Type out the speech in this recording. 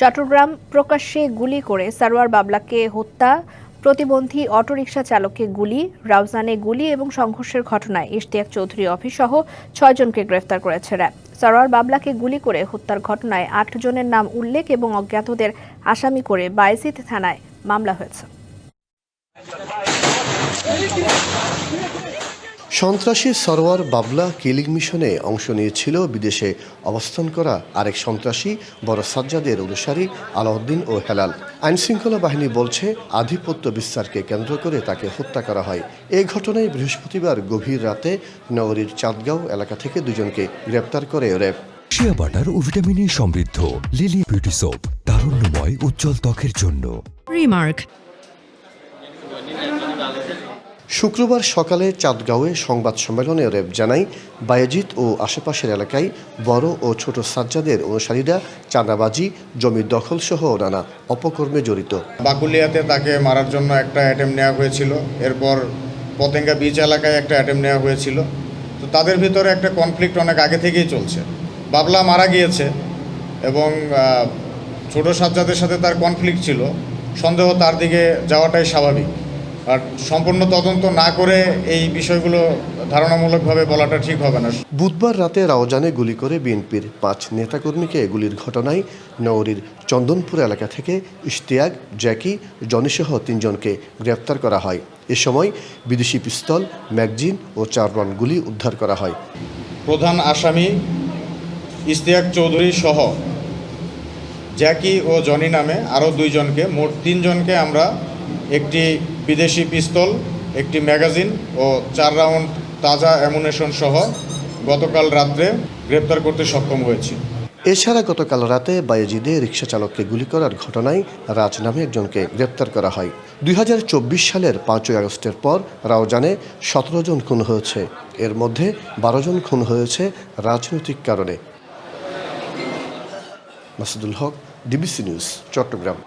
চট্টগ্রাম প্রকাশ্যে গুলি করে সারোয়ার বাবলাকে হত্যা, প্রতিবন্ধী অটোরিকশা চালককে গুলি, রাউজানে গুলি এবং সংঘর্ষের ঘটনায় ইশতিয়াক চৌধুরী অফিস সহ ছয়জনকে গ্রেফতার করেছে র্যাব। সারোয়ার বাবলাকে গুলি করে হত্যার ঘটনায় আট জনের নাম উল্লেখ এবং অজ্ঞাতদের আসামি করে বায়েজিদ থানায় মামলা হয়েছে। সন্ত্রাসী সরোয়ার বাবলা কিলিং মিশনে অংশ নিয়েছিল বিদেশে অবস্থান করা আরেক সন্ত্রাসী বড় সাজ্জাদের অনুসারী আলাউদ্দিন ও হেলাল। আইনশৃঙ্খলা বাহিনী বলছে আধিপত্য বিস্তারকে কেন্দ্র করে তাকে হত্যা করা হয়। এই ঘটনায় বৃহস্পতিবার গভীর রাতে নগরীর চাঁদগাঁও এলাকা থেকে দুজনকে গ্রেপ্তার করে র্যাব শিয়া বাটার ও ভিটামিনে সমৃদ্ধ লিলি বিউটি সোপ তারুণ্যময় উজ্জ্বল ত্বকের জন্য। Remark. শুক্রবার সকালে চাঁদগাঁওয়ে সংবাদ সম্মেলনে র্যাব জানায় বায়েজিদ ও আশেপাশের এলাকায় বড় ও ছোট সাজ্জাদের অনুসারীরা চাঁদাবাজি, জমি দখল সহ নানা অপকর্মে জড়িত। বাকুলিয়াতে তাকে মারার জন্য একটা অ্যাটেম্প নেওয়া হয়েছিল। এরপর পতেঙ্গা বিচ এলাকায় একটা অ্যাটেম্প নেওয়া হয়েছিল। তো তাদের ভিতরে একটা কনফ্লিক্ট অনেক আগে থেকেই চলছে। বাবলা মারা গিয়েছে এবং ছোট সাজ্জাদের সাথে তার কনফ্লিক্ট ছিল। সন্দেহ তার দিকে যাওয়াটাই স্বাভাবিক। আর সম্পূর্ণ তদন্ত না করে এই বিষয়গুলো ধারণামূলকভাবে বলাটা ঠিক হবে না। বুধবার রাতে রাওজানে গুলি করে বিএনপির পাঁচ নেতাকর্মীকে গুলির ঘটনায় নগরীর চন্দনপুর এলাকা থেকে ইশতিয়াক জ্যাকি জনিসহ তিনজনকে গ্রেপ্তার করা হয়। এ সময় বিদেশি পিস্তল ম্যাগজিন ও চার রান গুলি উদ্ধার করা হয়। প্রধান আসামি ইশতিয়াক চৌধুরী সহ জ্যাকি ও জনি নামে আরও দুইজনকে মোট তিনজনকে আমরা একটি বিদেশি পিস্তল, একটি ম্যাগাজিন ও চার রাউন্ড তাজা অ্যামুনেশন সহ গতকাল রাত্রে গ্রেপ্তার করতে সক্ষম হয়েছি। এছাড়া গতকাল রাতে বায়েজিদে রিক্সা চালককে গুলি করার ঘটনায় রাজ নামে একজনকে গ্রেপ্তার করা হয়। দু হাজার চব্বিশ সালের পাঁচই আগস্টের পর রাওজানে সতেরো জন খুন হয়েছে। এর মধ্যে বারো জন খুন হয়েছে রাজনৈতিক কারণে। Masudul Haque, DBC news, Chattogram.